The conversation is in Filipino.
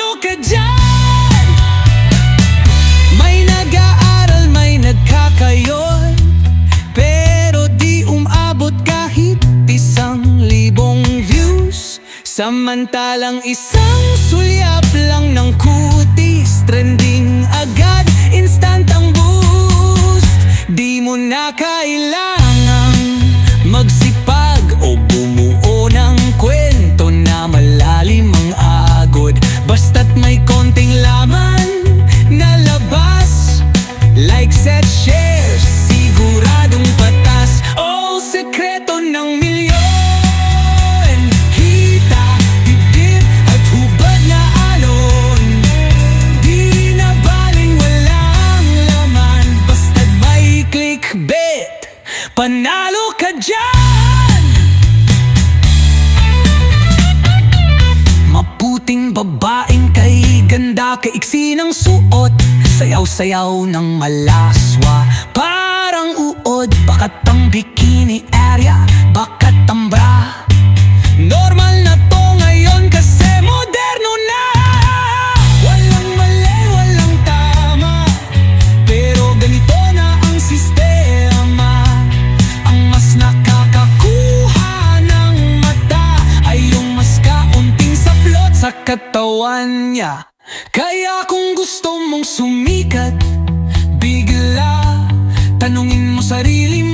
Sumalo ka dyan. May nag-aaral, may nagkakayon. Pero di umabot kahit isang libong views. Samantalang isang sulyap lang ng kulang Likes at shares, siguradong patas Oh, sekreto ng milyon. Kita, dibdib at hubad na alon. Di na baling walang laman. Basta't may clickbait. Panalo ka dyan! Maputing babaeng kay ganda Kaiksi ng suot Sayaw-sayaw ng malaswa. Parang uod Bakat ang bikini area Bakat ang bra. Normal na to ngayon kasi moderno na. Walang mali, walang tama. Pero ganito na ang sistema. Ang mas nakakakuha ng mata Ay yung mas kaunting saplot sa katawan niya. Kaya kung gusto mong sumikat. Bigla Tanungin mo sarili